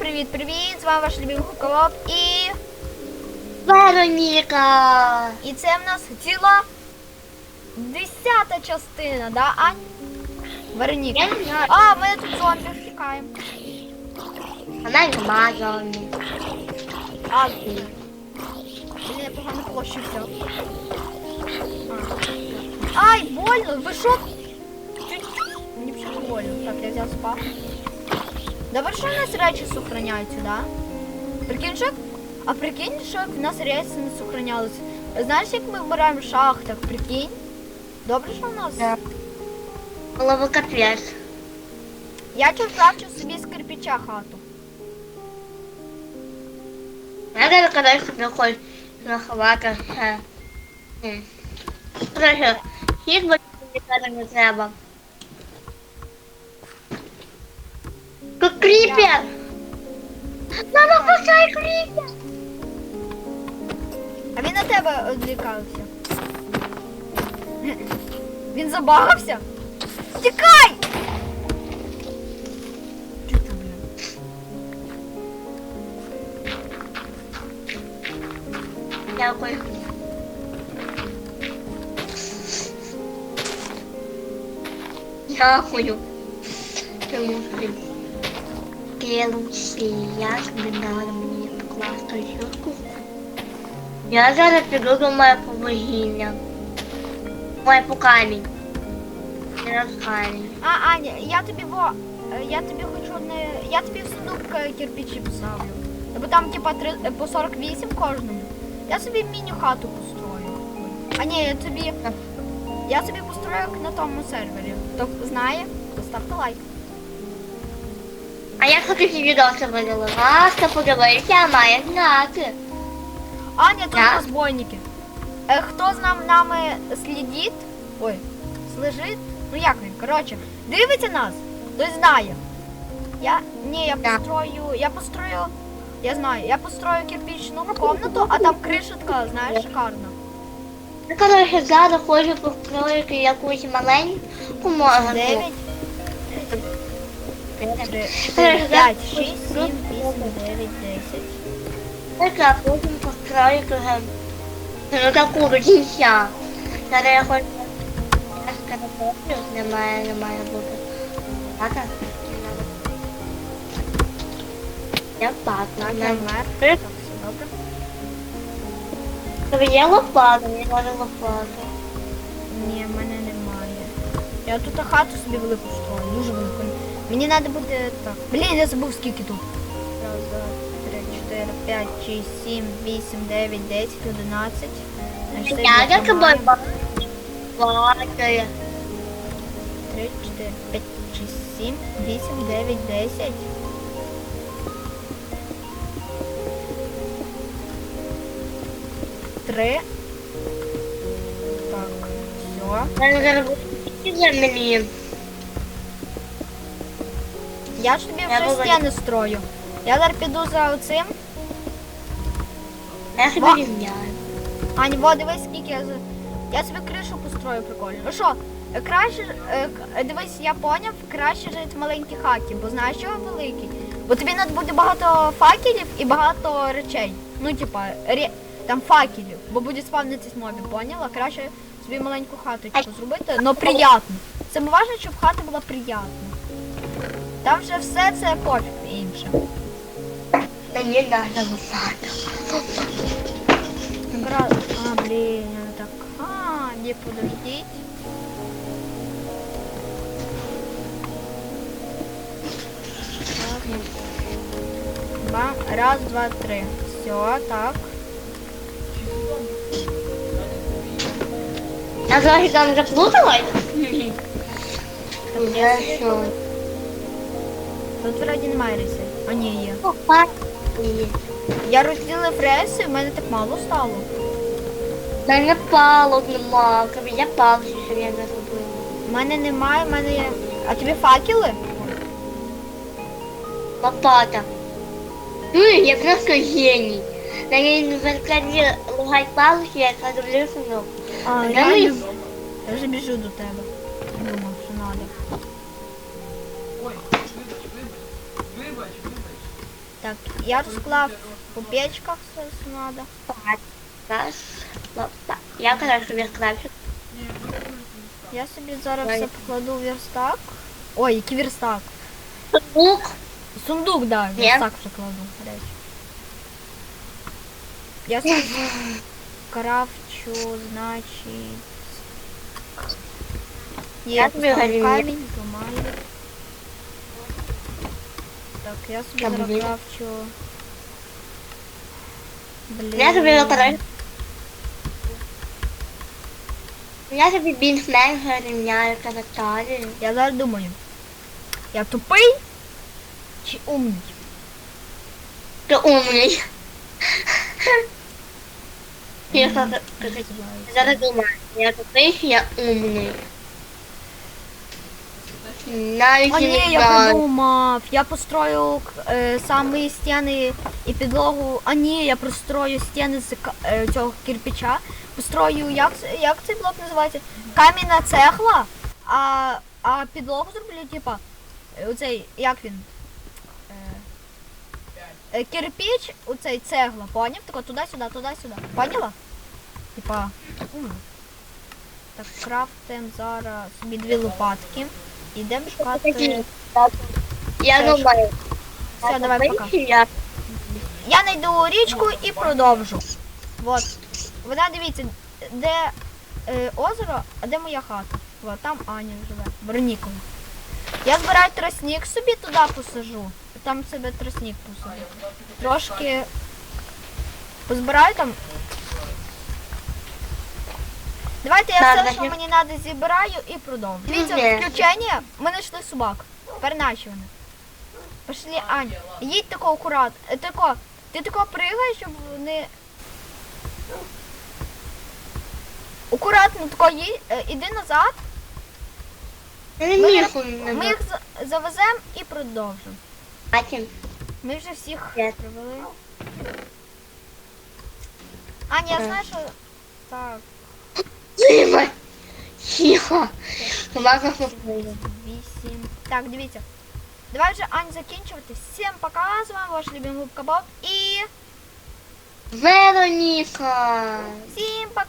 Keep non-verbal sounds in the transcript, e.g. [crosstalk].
привіт, привіт! З вами ваш любимий Куколоб і. Вероніка! І це в нас ціла десята частина, да, Ань? Вероніка. Не. А, ми тут зомбі втікаємо. Вона нема зомбі. А, блін, я погано площу взяв. Ай, больно, ви? Чуть-чуть. Мені почему больно. Так, я взяв спа. Добре, що в нас речі сохраняються, да? Прикинь, що. А прикинь, що як в нас речі не сохранялися. Знаєш, як ми вмираємо в шахтах, прикинь? Добре, що в нас... Да. Голови капець. Я тут крафчу собі з кирпича хату. Я даже когда. Е. М. Короче, хід бо не треба. Тут кріпер! Мама, пускай кріпер! А він на тебе відвлікався. Він забагався? Тікай! Дякую. Дякую. Тому що Келусі, я збирала мені класну щотку. Я зараз піду до моє побогіння. Моє по камінь. Не роз камінь. А, Аня, я тобі во. Я тобі хочу одне. Я тобі в сундук е, кирпичі поставлю. Бо там типа три, е, по 48 кожному. Я собі міні-хату построю. А ні, я тобі. Я собі построю на тому сервері. Хто знає, то ставте лайк. А я хочу відоси видали. Ласка, подивися, має знати. Аня, тут Я? розбойники. Е, хто з нам нами слідить? Ой, слежить? Ну як він? Коротше, дивиться нас, хтось знає. Я. Ні, я Так. построю. Я построю. Я знаю, я построю кирпичну комнату, а там криша така, знаєш, шикарна. Я, коротше, зараз хочу построїти якусь маленьку можу. Дев'ять, три, Коротше, чотири, п'ять, зараз шість, сім, построю- вісім, дев'ять, десять. Так, а потім построїти вже ну, таку до. Зараз я хочу я скарабоплю, немає, немає? Я пата. Так, я не- вмер. Так, все добре. Тобі є лопата, мені треба лопату. Ні, в мене немає. Я тут хату собі велику строю, дуже велику. Мені треба буде так. Блін, я забув скільки тут. Раз, два, три, чотири, п'ять, шість, сім, вісім, дев'ять, десять, одинадцять. Значить, це Я я як тобою маю. бачаю. Три, чотири, п'ять, шість, сім, вісім, дев'ять, десять. Три. Так, все. Я ж тобі вже говорю. стіни строю. Я зараз піду за оцим. Я собі рівняю. Ань, во, дивись, скільки я за. Я собі кришу построю прикольно. Ну що, е, краще, ж, е, к- е, дивись, я поняв, краще жити в маленькій хаті, бо знаєш, чого великий? Бо тобі треба буде багато факелів і багато речей. Ну, типа, ре... там факелів, бо буде спавнитись мобі, поняла? Краще собі маленьку хату типу, зробити, але приємно. Це важливо, щоб хата була приємна. Там вже все це пофіг інше. Мені треба лопата. Гра... А, блин, она так... А, не подождите. Так. Два. Раз, два, три. Все, так. Я трохи там заплуталась. Я що? Тут вроді немає риси. А ні, є. Лопата. Я розділив реси, в мене так мало стало. У мене палок нема, я палки, що я не робила. У мене немає, в мене є. А тобі факели? Лопата. Ну, я просто геній. На ній веркаді лугай палки, я роблю синок. А, Я реально? не- Я вже біжу до тебе. Так, я розклав по печках все, що треба. Раз, два, так. Я казав, що відкрився. Я собі зараз Ой. все покладу в верстак. Ой, який верстак. Лук. Сундук, да, Ні. верстак прикладу, до речі. Я собі [laughs] крафчу, значить. Є, Я тобі поставив говорю, камінь, помалю. Так, я собі Я зараз крафчу. Блін. Я тобі викраю. Я тобі більш-менш рівняю територію. Я зараз думаю. Я тупий чи умний? Ти умний. Я зараз- зараз думаю, я тупий, я умний. Навіть А ні, я придумав. Я построю е, самі стіни і підлогу. А ні, я прострою стіни з е, цього кирпича. Построю, як, як цей блок називається? Кам'яна цегла, а, а підлогу зроблю, типа, е, оцей, як він? Е, е, кирпич, оцей цегла, поняв? Тако туди-сюди, туди-сюди. Поняла? Типа. Так, крафтим зараз собі дві лопатки. Ідемо шукати. Я Все, думаю. Все, давай, пока. Я знайду річку і продовжу. Вот. Вона дивіться, де е, озеро, а де моя хата. Вот, там Аня живе, Веронікова. Я збираю тростник собі туди посажу. Там себе тростник посажу. Трошки позбираю там. Давайте я все, що мені треба, зібраю і продовжу. Дивіться, включення, ми знайшли собак. Тепер наші вони. Пошли, Ань, їдь тако акурат. е, Тако, ти тако пригаєш, щоб вони. Акуратно тако їдь, е, іди назад. Ми, міг ми їх за- завеземо і продовжимо. Ми вже всіх Є. привели. Аня, я знаю, що. Так. Тихо. Собака попливе. вісім. Так, дивіться. Давай вже Ань закінчувати. Всім пока, з вами ваш любимий Губка Боб і Вероніка. всім пока!